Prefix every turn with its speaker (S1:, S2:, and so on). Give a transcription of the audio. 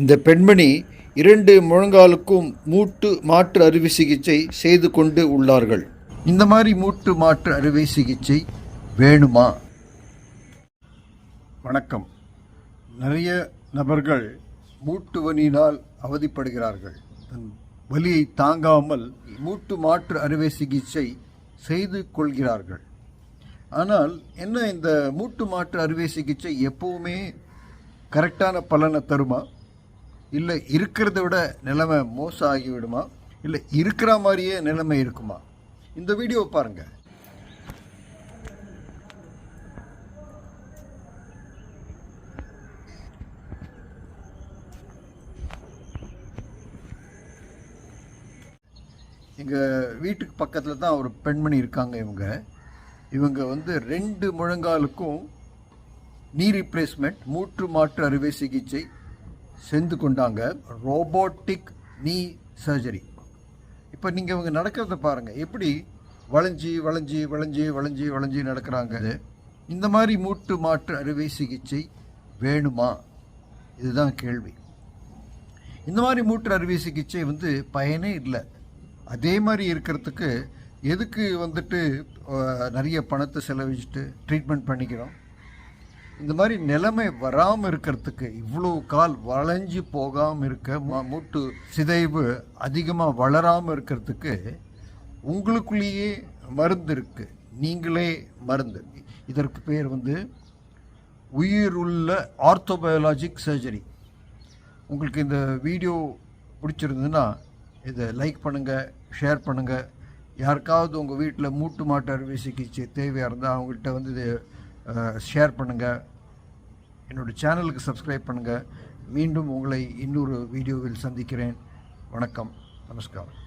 S1: இந்த பெண்மணி இரண்டு முழங்காலுக்கும் மூட்டு மாற்று அறுவை சிகிச்சை செய்து கொண்டு உள்ளார்கள். இந்த மாதிரி மூட்டு மாற்று அறுவை சிகிச்சை வேணுமா? வணக்கம். நிறைய நபர்கள் மூட்டு வலியினால் அவதிப்படுகிறார்கள். தன் வலியை தாங்காமல் மூட்டு மாற்று அறுவை சிகிச்சை செய்து கொள்கிறார்கள். ஆனால் என்ன இந்த மூட்டு மாற்று அறுவை சிகிச்சை எப்பவுமே கரெக்டான பலனை தருமா? இல்லை இருக்கிறத விட நிலைமை மோசம் ஆகிவிடுமா இல்லை இருக்கிற மாதிரியே நிலைமை இருக்குமா? இந்த வீடியோ பாருங்கள் எங்கள் வீட்டுக்கு பக்கத்தில் தான் ஒரு பெண்மணி இருக்காங்க இவங்க. இவங்க வந்து ரெண்டு முழங்காலுக்கும் நீ ரீப்ளேஸ்மெண்ட் மூற்று மாற்று அறுவை சிகிச்சை சேர்ந்து கொண்டாங்க. ரோபோட்டிக் நீ சர்ஜரி இப்போ நீங்கள் இவங்க நடக்கிறத பாருங்கள் எப்படி வளைஞ்சி வளைஞ்சி வளைஞ்சி வளைஞ்சி வளைஞ்சி நடக்கிறாங்க. இந்த மாதிரி மூட்டு மாற்று அறுவை சிகிச்சை வேணுமா? இதுதான் கேள்வி. இந்த மாதிரி மூட்டு அறுவை சிகிச்சை வந்து பயனே இல்லை. அதே மாதிரி இருக்கிறதுக்கு எதுக்கு வந்துட்டு நிறைய பணத்தை செலவிச்சுட்டு ட்ரீட்மெண்ட் பண்ணிக்கிறோம்? இந்த மாதிரி நிலைமை வராமல் இருக்கிறதுக்கு இவ்வளோ கால் வளைஞ்சு போகாமல் இருக்க மூட்டு சிதைவு அதிகமாக வளராமல் இருக்கிறதுக்கு உங்களுக்குள்ளேயே மருந்து இருக்குது நீங்களே மருந்து. இதற்கு பேர் வந்து உயிருள்ள ஆர்த்தோபயாலஜிக் சர்ஜரி. உங்களுக்கு இந்த வீடியோ பிடிச்சிருந்ததுன்னா இதை லைக் பண்ணுங்கள் ஷேர் பண்ணுங்கள் யாருக்காவது உங்கள் வீட்டில் மூட்டு மாட்டு அறுவை சிகிச்சை தேவையாக இருந்தால் அவங்கள்ட்ட வந்து இதை ஷேர் பண்ணுங்கள் என்னோடய சேனலுக்கு சப்ஸ்கிரைப் பண்ணுங்கள் மீண்டும் உங்களை இன்னொரு வீடியோவில் சந்திக்கிறேன். வணக்கம். நமஸ்காரம்.